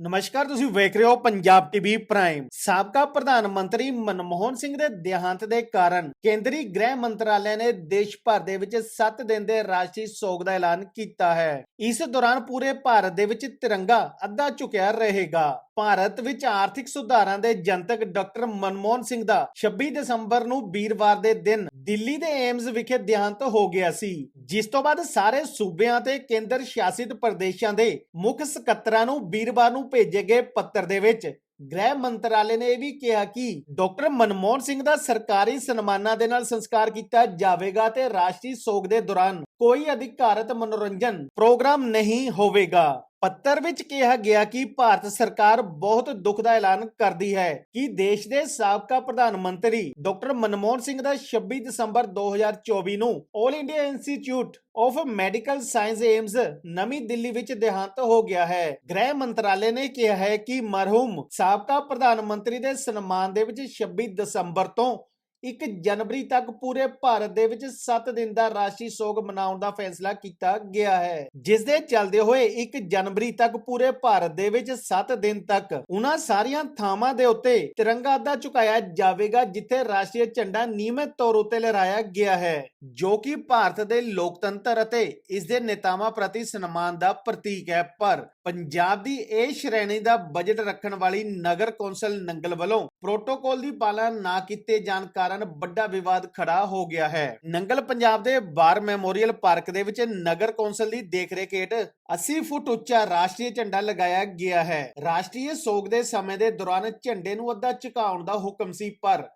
ਨਮਸਕਾਰ, ਤੁਸੀਂ ਵੇਖ ਰਹੇ ਹੋ ਪੰਜਾਬ ਟੀਵੀ ਪ੍ਰਾਈਮ। ਸਾਬਕਾ ਪ੍ਰਧਾਨ ਮੰਤਰੀ ਮਨਮੋਹਨ ਸਿੰਘ ਦੇ ਦੇਹਾਂਤ ਦੇ ਕਾਰਨ ਕੇਂਦਰੀ ਗ੍ਰਹਿ ਮੰਤਰਾਲੇ ਨੇ ਦੇਸ਼ ਭਰ ਦੇ ਵਿੱਚ 7 ਦਿਨ ਦੇ ਰਾਸ਼ਟਰੀ ਸੋਗ ਦਾ ਐਲਾਨ ਕੀਤਾ ਹੈ। ਇਸ ਦੌਰਾਨ ਪੂਰੇ ਭਾਰਤ ਦੇ ਵਿੱਚ ਤਿਰੰਗਾ ਅੱਧਾ ਝੁਕਿਆ ਰਹੇਗਾ। ਭਾਰਤ ਵਿੱਚ ਆਰਥਿਕ ਸੁਧਾਰਾਂ ਦੇ ਜਨਤਕ ਡਾਕਟਰ ਮਨਮੋਹਨ ਸਿੰਘ ਦਾ 26 ਦਸੰਬਰ ਨੂੰ ਵੀਰਵਾਰ ਦੇ ਦਿਨ ਦਿੱਲੀ ਦੇ ਏਮਜ਼ ਵਿਖੇ ਦੇਹਾਂਤ ਹੋ ਗਿਆ ਸੀ। ਜਿਸ ਤੋਂ ਬਾਅਦ ਸਾਰੇ ਸੂਬਿਆਂ ਤੇ ਕੇਂਦਰ ਸ਼ਾਸਿਤ ਪ੍ਰਦੇਸ਼ਾਂ ਦੇ ਮੁੱਖ ਸਕੱਤਰਾਂ ਨੂੰ ਵੀਰਵਾਰ ਨੂੰ ਭੇਜੇ ਗਏ ਪੱਤਰ ਦੇ ਵਿੱਚ। ਗ੍ਰਹਿ ਮੰਤਰਾਲੇ ਨੇ ਇਹ ਵੀ ਕਿਹਾ ਕਿ ਡਾਕਟਰ ਮਨਮੋਹਨ ਸਿੰਘ ਦਾ ਸਰਕਾਰੀ ਸਨਮਾਨਾਂ ਦੇ ਨਾਲ ਸੰਸਕਾਰ ਕੀਤਾ ਜਾਵੇਗਾ ਤੇ ਰਾਸ਼ਟਰੀ ਸੋਗ ਦੇ ਦੌਰਾਨ ਕੋਈ ਅਧਿਕਾਰਤ ਮਨੋਰੰਜਨ ਪ੍ਰੋਗਰਾਮ ਨਹੀਂ ਹੋਵੇਗਾ। ਪੱਤਰ ਵਿੱਚ ਕਿਹਾ ਗਿਆ ਕਿ ਭਾਰਤ ਸਰਕਾਰ ਬਹੁਤ ਦੁੱਖ ਦਾ ਐਲਾਨ ਕਰਦੀ ਹੈ ਕਿ ਦੇਸ਼ ਦੇ ਸਾਬਕਾ ਪ੍ਰਧਾਨ ਮੰਤਰੀ ਡਾਕਟਰ ਮਨਮੋਹਨ ਸਿੰਘ ਦਾ 26 ਦਸੰਬਰ 2024 ਨੂੰ 올 India institute of medical science AIIMS ਨਵੀਂ ਦਿੱਲੀ ਵਿੱਚ ਦੇਹਾਂਤ ਹੋ ਗਿਆ ਹੈ। ਗ੍ਰਹਿ ਮੰਤਰਾਲੇ ਨੇ ਕਿਹਾ ਹੈ ਕਿ ਮਰਹੂਮ ਸਾਬਕਾ ਪ੍ਰਧਾਨ ਮੰਤਰੀ ਦੇ ਸਨਮਾਨ ਦੇ ਵਿੱਚ 26 ਦਸੰਬਰ ਤੋਂ 1 ਜਨਵਰੀ ਤੱਕ ਪੂਰੇ ਭਾਰਤ ਦੇ ਵਿੱਚ 7 ਦਿਨ ਦਾ ਰਾਸ਼ਟਰੀ ਸੋਗ ਮਨਾਉਣ ਦਾ ਫੈਸਲਾ ਕੀਤਾ ਗਿਆ ਹੈ। ਜਿਸ ਦੇ ਚੱਲਦੇ ਹੋਏ 1 ਜਨਵਰੀ ਤੱਕ ਪੂਰੇ ਭਾਰਤ ਦੇ ਵਿੱਚ 7 ਦਿਨ ਤੱਕ ਉਹਨਾਂ ਸਾਰੀਆਂ ਥਾਵਾਂ ਦੇ ਉੱਤੇ ਤਿਰੰਗਾ ਅੱਧਾ ਝੁਕਾਇਆ ਜਾਵੇਗਾ, ਜਿੱਥੇ ਰਾਸ਼ਟਰੀ ਝੰਡਾ ਨਿਯਮਿਤ ਤੌਰ ਉੱਤੇ ਲਹਿਰਾਇਆ ਗਿਆ ਹੈ, ਜੋ ਕਿ ਭਾਰਤ ਦੇ ਲੋਕਤੰਤਰ ਅਤੇ ਇਸ ਦੇ ਨੇਤਾਵਾਂ ਪ੍ਰਤੀ ਸਨਮਾਨ ਦਾ ਪ੍ਰਤੀਕ ਹੈ। ਪਰ ਪੰਜਾਬ ਦੀ ਇਹ ਸ਼੍ਰੇਣੀ ਦਾ ਬਜਟ ਰੱਖਣ ਵਾਲੀ ਨਗਰ ਕੌਂਸਲ ਨੰਗਲ ਵੱਲੋਂ ਪ੍ਰੋਟੋਕਾਲ ਦੀ ਪਾਲਣਾ ਨਾ ਕੀਤੇ ਜਾਣ ਕਾਰਨ ਵੱਡਾ ਵਿਵਾਦ ਖੜਾ ਹੋ ਗਿਆ ਹੈ। ਨੰਗਲ ਪੰਜਾਬ ਦੇ ਬਾਰ ਮੈਮੋਰੀਅਲ ਪਾਰਕ ਦੇ ਵਿੱਚ ਨਗਰ ਕੌਂਸਲ ਦੀ ਦੇਖਰੇਖ ਹੇਠ 80 ਫੁੱਟ ਉੱਚਾ ਰਾਸ਼ਟਰੀ ਝੰਡਾ ਲਗਾਇਆ ਗਿਆ ਹੈ। ਰਾਸ਼ਟਰੀ ਸੋਗ ਦੇ ਸਮੇਂ ਦੇ ਦੌਰਾਨ ਝੰਡੇ ਨੂੰ ਅੱਧਾ ਝੁਕਾਉਣ ਦਾ ਹੁਕਮ ਸੀ, ਪਰ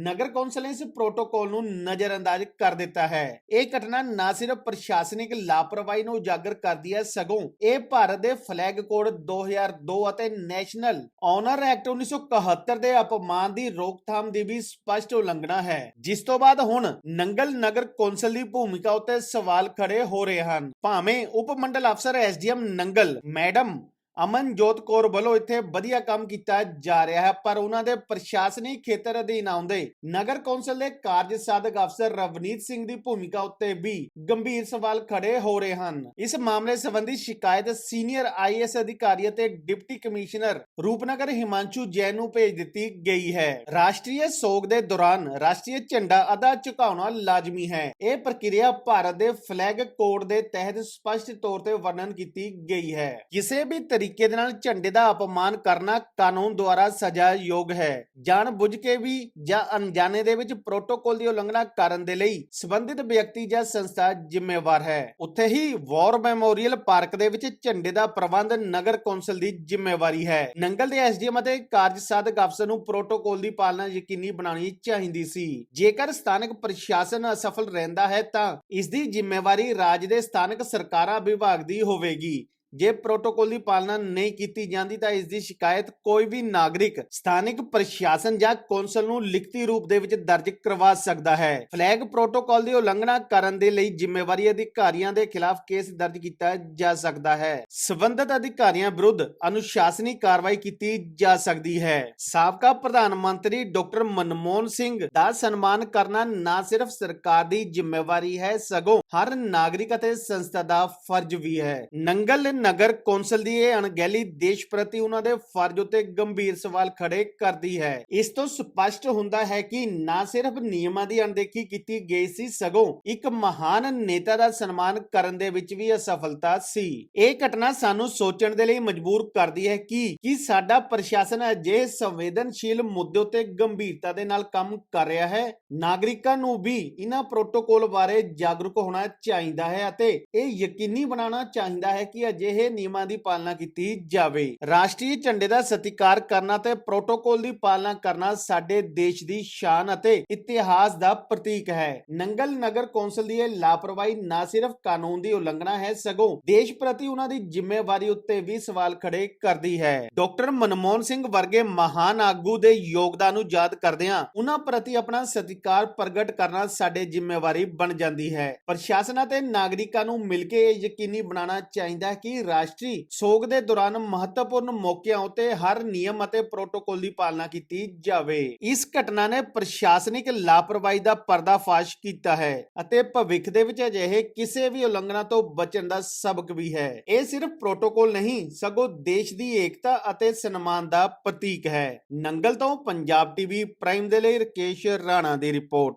ਨਗਰ ਕੌਂਸਲ ਨੇ ਇਸ ਪ੍ਰੋਟੋਕਾਲ ਨੂੰ ਨਜ਼ਰਅੰਦਾਜ਼ ਕਰ ਦਿੱਤਾ ਹੈ। ਇਹ ਘਟਨਾ ਨਾ ਸਿਰਫ ਪ੍ਰਸ਼ਾਸਨਿਕ ਲਾਪਰਵਾਹੀ ਨੂੰ ਉਜਾਗਰ ਕਰਦੀ ਹੈ, ਸਗੋਂ ਇਹ ਭਾਰਤ ਦੇ ਫਲੈਗ ਕੋਡ 2002 ਅਤੇ ਨੈਸ਼ਨਲ ਆਨਰ ਐਕਟ 1971 ਦੇ ਅਪਮਾਨ ਦੀ ਰੋਕਥਾਮ ਦੀ ਵੀ ਸਪਸ਼ਟ ਉਲੰਘਣਾ ਹੈ। ਜਿਸ ਤੋਂ ਬਾਅਦ ਹੁਣ ਨੰਗਲ ਨਗਰ ਕੌਂਸਲ ਦੀ ਭੂਮਿਕਾ ਉੱਤੇ ਸਵਾਲ ਖੜੇ ਹੋ ਰਹੇ ਹਨ। ਭਾਵੇਂ ਉਪ ਮੰਡਲ ਅਫਸਰ ਐਸਡੀਐਮ ਨੰਗਲ, ਮੈਡਮ ਅਮਨਜੋਤ ਕੌਰ ਵੱਲੋਂ ਇੱਥੇ ਵਧੀਆ ਕੰਮ ਕੀਤਾ ਜਾ ਰਿਹਾ ਹੈ, ਪਰ ਉਹਨਾਂ ਦੇ ਪ੍ਰਸ਼ਾਸਨਿਕ ਖੇਤਰ ਅਧੀਨ ਆਉਂਦੇ ਨਗਰ ਕੌਂਸਲ ਦੇ ਕਾਰਜ ਸਾਧਕ ਅਫਸਰ ਰਵਨੀਤ ਸਿੰਘ ਦੀ ਭੂਮਿਕਾ ਉੱਤੇ ਵੀ ਗੰਭੀਰ ਸਵਾਲ ਖੜੇ ਹੋ ਰਹੇ ਹਨ। ਇਸ ਮਾਮਲੇ ਸੰਬੰਧੀ ਸ਼ਿਕਾਇਤ ਸੀਨੀਅਰ ਆਈਐਸ ਅਧਿਕਾਰੀ ਅਤੇ ਡਿਪਟੀ ਕਮਿਸ਼ਨਰ ਰੂਪਨਗਰ ਹਿਮਾਂਸ਼ੂ ਜੈਨ ਨੂੰ ਭੇਜ ਦਿੱਤੀ ਗਈ ਹੈ। ਰਾਸ਼ਟਰੀ ਸੋਗ ਦੇ ਦੌਰਾਨ ਰਾਸ਼ਟਰੀ ਝੰਡਾ ਅਦਾ ਝੁਕਾਉਣਾ ਲਾਜ਼ਮੀ ਹੈ। ਇਹ ਪ੍ਰਕਿਰਿਆ ਭਾਰਤ ਦੇ ਫਲੈਗ ਕੋਡ ਦੇ ਤਹਿਤ ਸਪਸ਼ਟ ਤੌਰ ਤੇ ਵਰਣਨ ਕੀਤੀ ਗਈ ਹੈ। ਕਿਸੇ ਵੀ ਤਰੀਕੇ ਦੇ ਨਾਲ ਝੰਡੇ ਦਾ ਅਪਮਾਨ ਕਰਨਾ ਕਾਨੂੰਨ ਦੁਆਰਾ ਸਜ਼ਾਯੋਗ ਹੈ। ਜਾਣ ਬੁੱਝ ਕੇ ਵੀ ਜਾਂ ਅਣਜਾਣੇ ਦੇ ਵਿੱਚ ਪ੍ਰੋਟੋਕਾਲ ਦੀ ਉਲੰਘਣਾ ਕਰਨ ਦੇ ਲਈ ਸੰਬੰਧਿਤ ਵਿਅਕਤੀ ਜਾਂ ਸੰਸਥਾ ਜ਼ਿੰਮੇਵਾਰ ਹੈ। ਉੱਥੇ ਹੀ ਵਾਰ ਮੈਮੋਰੀਅਲ ਪਾਰਕ ਦੇ ਵਿੱਚ ਝੰਡੇ ਦਾ ਪ੍ਰਬੰਧ ਨਗਰ ਕੌਂਸਲ ਦੀ ਜ਼ਿੰਮੇਵਾਰੀ ਹੈ। ਨੰਗਲ ਦੇ ਐਸਡੀਐਮ ਅਤੇ ਕਾਰਜ ਸਾਧਕ ਅਫਸਰ ਨੂੰ ਪ੍ਰੋਟੋਕੋਲ ਦੀ ਪਾਲਣਾ ਯਕੀਨੀ ਬਣਾਉਣੀ ਚਾਹੀਦੀ ਸੀ। ਜੇਕਰ ਸਥਾਨਕ ਪ੍ਰਸ਼ਾਸਨ ਅਸਫਲ ਰਹਿੰਦਾ ਹੈ ਤਾਂ ਇਸ ਦੀ ਜ਼ਿੰਮੇਵਾਰੀ ਰਾਜ ਦੇ ਸਥਾਨਕ ਸਰਕਾਰਾਂ ਵਿਭਾਗ ਦੀ ਹੋਵੇਗੀ। ਜੇ ਪ੍ਰੋਟੋਕੋਲ ਦੀ ਪਾਲਣਾ ਨਹੀਂ ਕੀਤੀ ਜਾਂਦੀ ਤਾਂ ਇਸ ਦੀ ਸ਼ਿਕਾਇਤ ਕੋਈ ਵੀ ਨਾਗਰਿਕ, ਸਥਾਨਕ ਪ੍ਰਸ਼ਾਸਨ ਜਾਂ ਕੌਂਸਲ ਨੂੰ ਲਿਖਤੀ ਰੂਪ ਦੇ ਵਿੱਚ ਦਰਜ ਕਰਵਾ ਸਕਦਾ ਹੈ। ਫਲੈਗ ਪ੍ਰੋਟੋਕਾਲ ਦੀ ਉਲੰਘਣਾ ਕਰਨ ਦੇ ਲਈ ਜ਼ਿੰਮੇਵਾਰੀ ਅਧਿਕਾਰੀਆਂ ਦੇ ਖਿਲਾਫ ਕੇਸ ਦਰਜ ਕੀਤਾ ਜਾ ਸਕਦਾ ਹੈ। ਸਬੰਧਤ ਅਧਿਕਾਰੀਆਂ ਵਿਰੁੱਧ ਅਨੁਸ਼ਾਸਨੀ ਕਾਰਵਾਈ ਕੀਤੀ ਜਾ ਸਕਦੀ ਹੈ। ਸਾਬਕਾ ਪ੍ਰਧਾਨ ਮੰਤਰੀ ਡਾਕਟਰ ਮਨਮੋਹਨ ਸਿੰਘ ਦਾ ਸਨਮਾਨ ਕਰਨਾ ਨਾ ਸਿਰਫ ਸਰਕਾਰ ਦੀ ਜ਼ਿੰਮੇਵਾਰੀ ਹੈ, ਸਗੋਂ ਹਰ ਨਾਗਰਿਕ ਅਤੇ ਸੰਸਥਾ ਦਾ ਫਰਜ਼ ਵੀ ਹੈ। ਨੰਗਲ ਨਗਰ ਕੌਂਸਲ ਦੀ ਇਹ ਅਣਗਹਿਲੀ ਦੇਸ਼ ਪ੍ਰਤੀ ਉਹਨਾਂ ਦੇ ਫਰਜ਼ ਉਤੇ ਗੰਭੀਰ ਸਵਾਲ ਖੜੇ ਕਰਦੀ ਹੈ। ਇਸ ਤੋਂ ਸਪਸ਼ਟ ਹੁੰਦਾ ਹੈ ਕਿ ਨਾ ਸਿਰਫ ਨਿਯਮਾਂ ਦੀ ਅਣਦੇਖੀ ਕੀਤੀ ਗਈ ਸੀ, ਸਗੋਂ ਇੱਕ ਮਹਾਨ ਨੇਤਾ ਦਾ ਸਨਮਾਨ ਕਰਨ ਦੇ ਵਿੱਚ ਵੀ ਅਸਫਲਤਾ ਸੀ। ਇਹ ਘਟਨਾ ਸਾਨੂੰ ਸੋਚਣ ਦੇ ਲਈ ਮਜਬੂਰ ਕਰਦੀ ਹੈ ਕਿ, ਕੀ ਸਾਡਾ ਪ੍ਰਸ਼ਾਸਨ ਅਜੇ ਸੰਵੇਦਨਸ਼ੀਲ ਮੁੱਦੇ ਉਤੇ ਗੰਭੀਰਤਾ ਦੇ ਨਾਲ ਕੰਮ ਕਰ ਰਿਹਾ ਹੈ। ਨਾਗਰਿਕਾਂ ਨੂੰ ਵੀ ਇਹਨਾਂ ਪ੍ਰੋਟੋਕੋਲ ਬਾਰੇ ਜਾਗਰੂਕ ਹੋਣਾ ਚਾਹੀਦਾ ਹੈ ਅਤੇ ਇਹ ਯਕੀਨੀ ਬਣਾਉਣਾ ਚਾਹੀਦਾ ਹੈ ਕਿ ਅਜੇ ਅਜਿਹੇ ਨਿਯਮਾਂ ਦੀ ਪਾਲਣਾ ਕੀਤੀ ਜਾਵੇ। ਰਾਸ਼ਟਰੀ ਝੰਡੇ ਦਾ ਸਤਿਕਾਰ ਕਰਨਾ ਤੇ ਪ੍ਰੋਟੋਕੋਲ ਦੀ ਪਾਲਣਾ ਕਰਨਾ ਸਾਡੇ ਦੇਸ਼ ਦੀ ਸ਼ਾਨ ਅਤੇ ਇਤਿਹਾਸ ਦਾ ਪ੍ਰਤੀਕ ਹੈ। ਨੰਗਲ ਨਗਰ ਕੌਂਸਲ ਦੀ ਇਹ ਲਾਪਰਵਾਹੀ ਨਾ ਸਿਰਫ ਕਾਨੂੰਨ ਦੀ ਉਲੰਘਣਾ ਹੈ, ਸਗੋਂ ਦੇਸ਼ ਪ੍ਰਤੀ ਉਹਨਾਂ ਦੀ ਜ਼ਿੰਮੇਵਾਰੀ ਉੱਤੇ ਵੀ ਸਵਾਲ ਖੜੇ ਕਰਦੀ ਹੈ। ਡਾਕਟਰ ਮਨਮੋਹਨ ਸਿੰਘ ਵਰਗੇ ਮਹਾਨ ਆਗੂ ਦੇ ਯੋਗਦਾਨ ਨੂੰ ਯਾਦ ਕਰਦਿਆਂ ਉਹਨਾਂ ਪ੍ਰਤੀ ਆਪਣਾ ਸਤਿਕਾਰ ਪ੍ਰਗਟ ਕਰਨਾ ਸਾਡੇ ਜ਼ਿੰਮੇਵਾਰੀ ਬਣ ਜਾਂਦੀ ਹੈ। ਪ੍ਰਸ਼ਾਸਨ ਅਤੇ ਨਾਗਰਿਕਾਂ ਨੂੰ ਮਿਲ ਕੇ ਇਹ ਯਕੀਨੀ ਬਣਾਉਣਾ ਚਾਹੀਦਾ ਹੈ ਕਿ ਕਿ ਰਾਸ਼ਟਰੀ ਸੋਗ ਦੇ ਦੌਰਾਨ ਮਹੱਤਵਪੂਰਨ ਮੌਕਿਆਂ ਉਤੇ ਹਰ ਨਿਯਮ ਅਤੇ ਪ੍ਰੋਟੋਕੋਲ ਦੀ ਪਾਲਣਾ ਕੀਤੀ ਜਾਵੇ। ਇਸ ਘਟਨਾ ਨੇ ਪ੍ਰਸ਼ਾਸਨਿਕ ਲਾਪਰਵਾਹੀ ਦਾ ਪਰਦਾਫਾਸ਼ ਕੀਤਾ ਹੈ ਅਤੇ ਭਵਿੱਖ ਦੇ ਵਿੱਚ ਅਜਿਹੇ ਕਿਸੇ ਵੀ ਉਲੰਘਣਾ ਤੋਂ ਬਚਣ ਦਾ ਸਬਕ ਵੀ ਹੈ। ਇਹ ਸਿਰਫ ਪ੍ਰੋਟੋਕੋਲ ਨਹੀਂ, ਸਗੋਂ ਦੇਸ਼ ਦੀ ਏਕਤਾ ਅਤੇ ਸਨਮਾਨ ਦਾ ਪ੍ਰਤੀਕ ਹੈ। ਨੰਗਲ ਤੋਂ ਪੰਜਾਬ ਟੀਵੀ ਪ੍ਰਾਈਮ ਦੇ ਲਈ ਰਕੇਸ਼ ਰਾਣਾ ਦੀ ਰਿਪੋਰਟ।